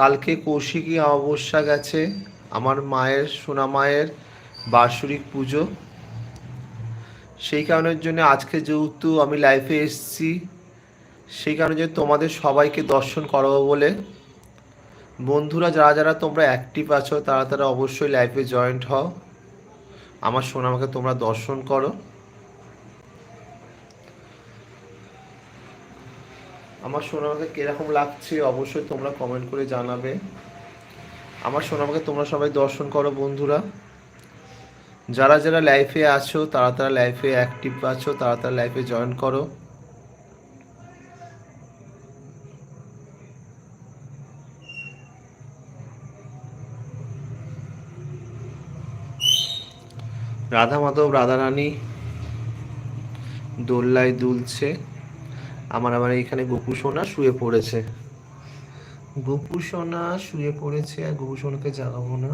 কালকে কৌশিকী অমাবস্যা গেছে, আমার মায়ের, সোনা মায়ের বার্ষিক পুজো। সেই কারণের জন্য আজকে যেহেতু আমি লাইফে এসছি, সেই কারণে যে তোমাদের সবাইকে দর্শন করাবো বলে। বন্ধুরা, যারা যারা তোমরা অ্যাক্টিভ আছো, তারা তারা অবশ্যই লাইফে জয়েন্ট হও। আমার সোনামাকে তোমরা দর্শন করো। আমার সোনামাকে কীরকম লাগছে অবশ্যই তোমরা কমেন্ট করে জানাবে। আমার সোনামাকে তোমরা সবাই দর্শন করো বন্ধুরা। যারা যারা লাইফে আছো, তারা তারা লাইফে অ্যাক্টিভ আছো, তারা তারা লাইফে জয়েন করো। রাধা মাধব রাধারানী দোল্লায় দুলছে। আমার আবার এখানে গোপু সোনা শুয়ে পড়েছে। গোপু সোনা শুয়ে পড়েছে আর গোপু সোনাকে জাগাবো না।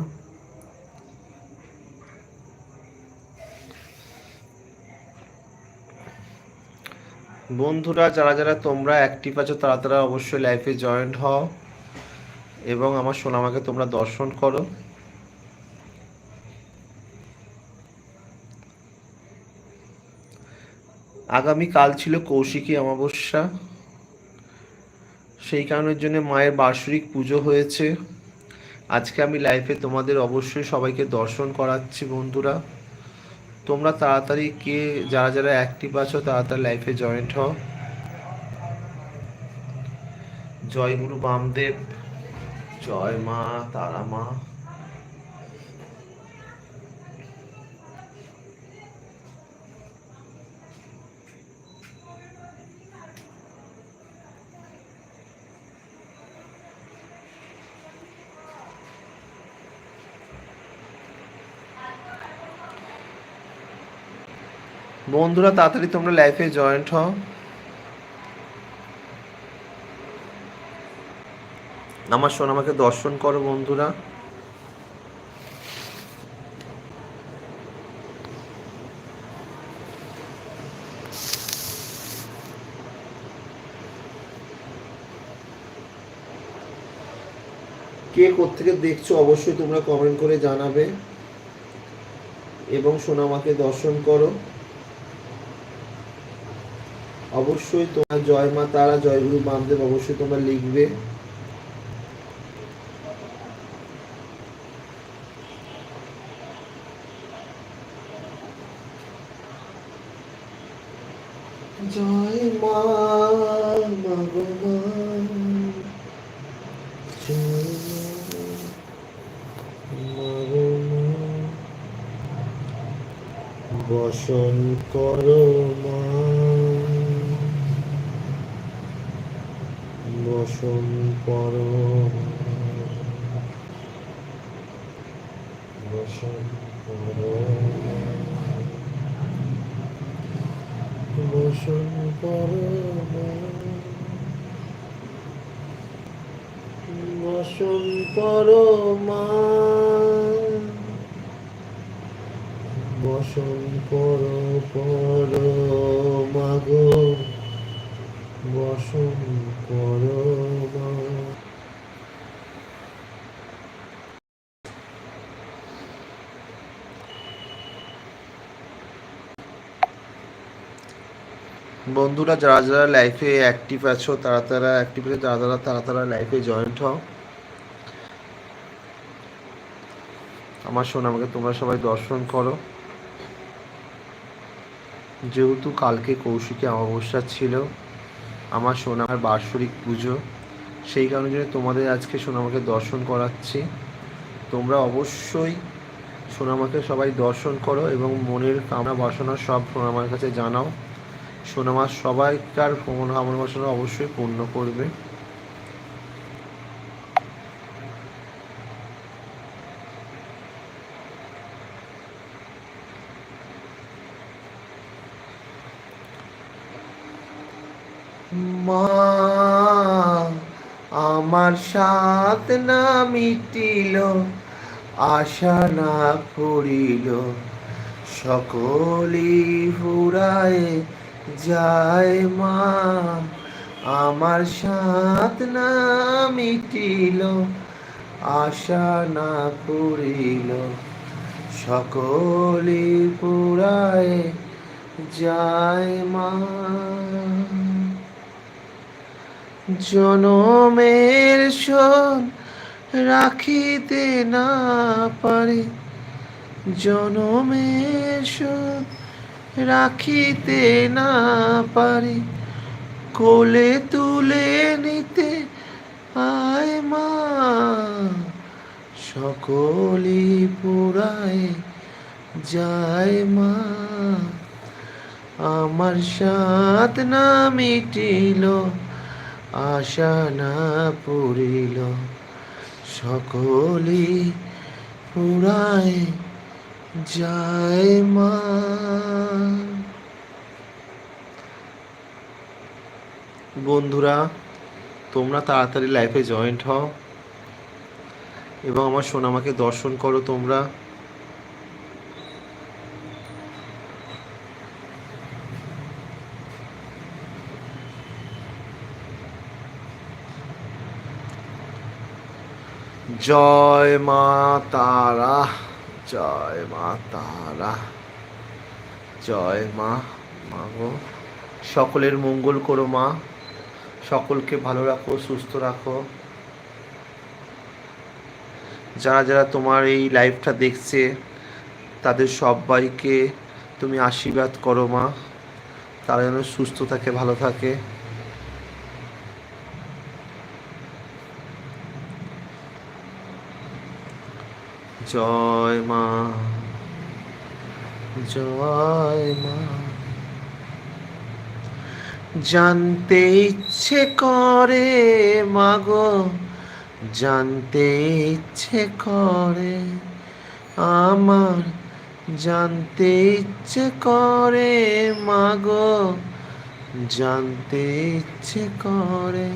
বন্ধুরা, যারা যারা তোমরা অ্যাক্টিভ আছো, তারা তারা অবশ্যই লাইফে জয়েন্ট হও এবং আমার সোনামাকে তোমরা দর্শন করো। আগামী কাল ছিল কৌশিকী অমাবস্যা। সেই কারণের জন্য মায়ের বার্ষিক পুজো হয়েছে। আজকে আমি লাইফে তোমাদের অবশ্যই সবাইকে দর্শন করাচ্ছি বন্ধুরা। তোমরা তাড়াতাড়ি কে, যারা যারা অ্যাক্টিভ আছো, তাড়াতাড়ি লাইফে জয়েন্ট হও। জয় গুরু বামদেব, জয় মা তারা মা। বন্ধুরা, তাড়াতাড়ি তোমরা লাইফে জয়েন্ট হও। আমার সোনামাকে দর্শন করো বন্ধুরা। কে কোত্থেকে দেখছ অবশ্যই তোমরা কমেন্ট করে জানাবে। এবং সোনামাকে দর্শন করো। অবশ্যই তোমার জয় মা তারা, জয় গুরু বামদেব অবশ্যই তোমরা লিখবে। জয় মা বসন করো মা। বসন করো। বসন করো। বসন করো। মা। বসন করো করো মাগো বসন করো মা বন্ধুরা, যারা যারা লাইফে অ্যাক্টিভ আছো, তারা তারা অ্যাক্টিভ আছে, যারা যারা তারা তারা লাইফে জয়েন্ট হও। আমার সোনামাকে তোমরা সবাই দর্শন করো। যেহেতু কালকে কৌশিকী অমাবস্যা ছিল, আমার সোনামার বার্ষরিক পুজো। সেই কারণে জন্য তোমাদের আজকে সোনামাকে দর্শন করাচ্ছি। তোমরা অবশ্যই সোনামাকে সবাই দর্শন করো এবং মনের কামনা বাসনা সব সোনামার কাছে জানাও। সোনামার সবাইকার কামনা বাসনা অবশ্যই পূর্ণ করবে। আমার সাত না মিটিল, আশা না ফুরিল সকলি ফুরায় যায় মা, আমার সাত না মিটিল, আশা না পুরিল সকলি পুরায় যায় মা। জনমের শোন রাখিতে না পারে, জনমের শোন রাখিতে না পারি, কোলে তুলে নিতে আয় মা। সকলি পুরায় যায় মা। আমার সাত না মিটিল, আশা না পুরিল। সকলি পুরায় যায় মা বন্ধুরা তোমরা তাড়াতাড়ি লাইফে জয়েন্ট হও এবং আমার সোনামাকে দর্শন করো তোমরা জয় মা তারা জয় মা তারা জয় মা মা গো সকলের মঙ্গল করো মা, সকলকে ভালো রাখো, সুস্থ রাখো। যারা যারা তোমার এই লাইভটা দেখছে, তাদের সবাইকে তুমি আশীর্বাদ করো মা। তারা যেন সুস্থ থাকে, ভালো থাকে। জয় মা জয় মা। জানতে ইচ্ছে করে মাগো জানতে ইচ্ছে করে আমার। জানতে ইচ্ছে করে মাগো জানতে ইচ্ছে করে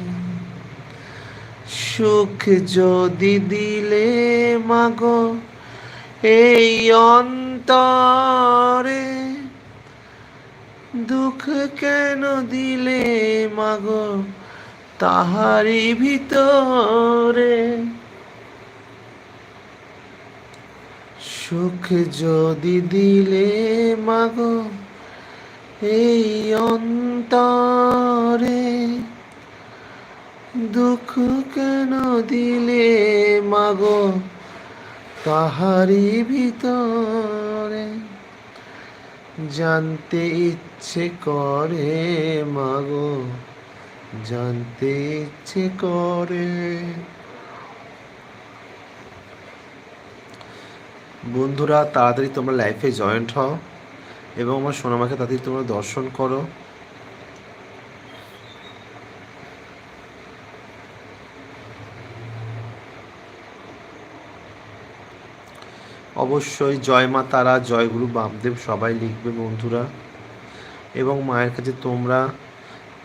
সুখ যদি দিলে মাগো, এই অন্তরে দুঃখ কেন দিলে মাগো তাহারি ভিতরে? সুখ যদি দিলে মাগো, এই অন্তরে দুঃখ কেন দিলে মাগো? তাহারি ভিতরে জানতে ইচ্ছে করে মাগো, জানতে ইচ্ছে করে। বন্ধুরা, তাড়াতাড়ি তোমরা লাইফে জয়েন্ট হও এবং আমার সোনামাকে তাড়াতাড়ি তোমরা দর্শন করো। অবশ্যই জয় মা তারা, জয় গুরু বামদেব সবাই লিখবে বন্ধুরা। এবং মায়ের কাছে তোমরা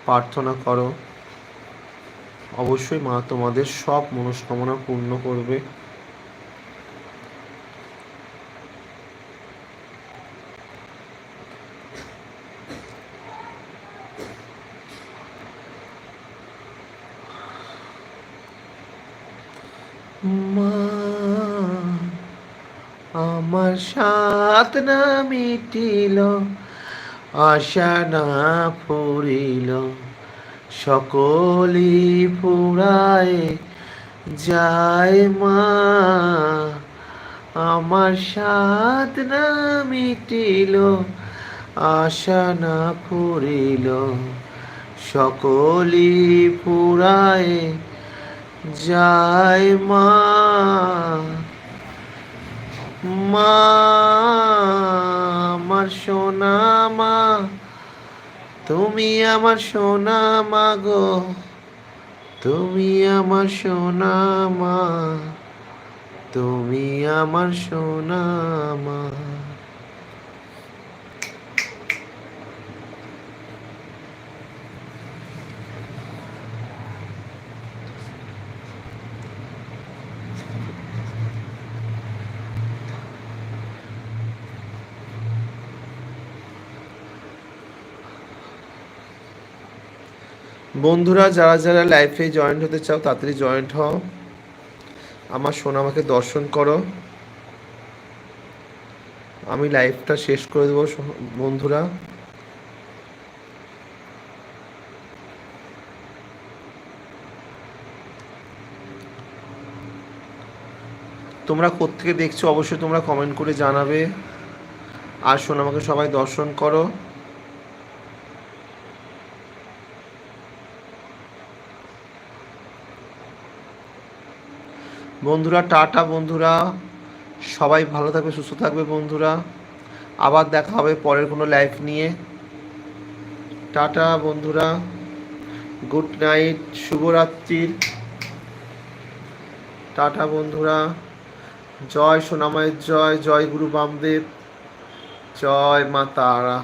প্রার্থনা করো। অবশ্যই মা তোমাদের সব মনস্কামনা পূর্ণ করবে মা আমার সাত না মিটিল, আশা না ফুরিল। সকলি ফুরায় যায় মা, আমার সাত না মিটিল, আশা না ফুরিল। সকলি ফুরায় যায় মা। মা, আমার সোনা মা, তুমি আমার সোনা মা গো, তুমি আমার সোনা মা, তুমি আমার সোনা মা। বন্ধুরা, যারা যারা লাইফে জয়েন্ট হতে চাও, তাড়াতাড়ি জয়েন্ট হও। আমার সোনামাকে দর্শন করো। আমি লাইফটা শেষ করে দেবো বন্ধুরা। তোমরা কোত্থেকে দেখছ, অবশ্যই তোমরা কমেন্ট করে জানাবে। আর সোনামাকে সবাই দর্শন করো। বন্ধুরা, টাটা বন্ধুরা। সবাই ভালো থাকবে, সুস্থ থাকবে বন্ধুরা। আবার দেখা হবে পরের কোনো লাইফ নিয়ে। টাটা বন্ধুরা। Good night শুভরাত্রির। টাটা বন্ধুরা। জয় সোনামায়ের জয় জয় গুরু বামদেব। জয় মা তারা।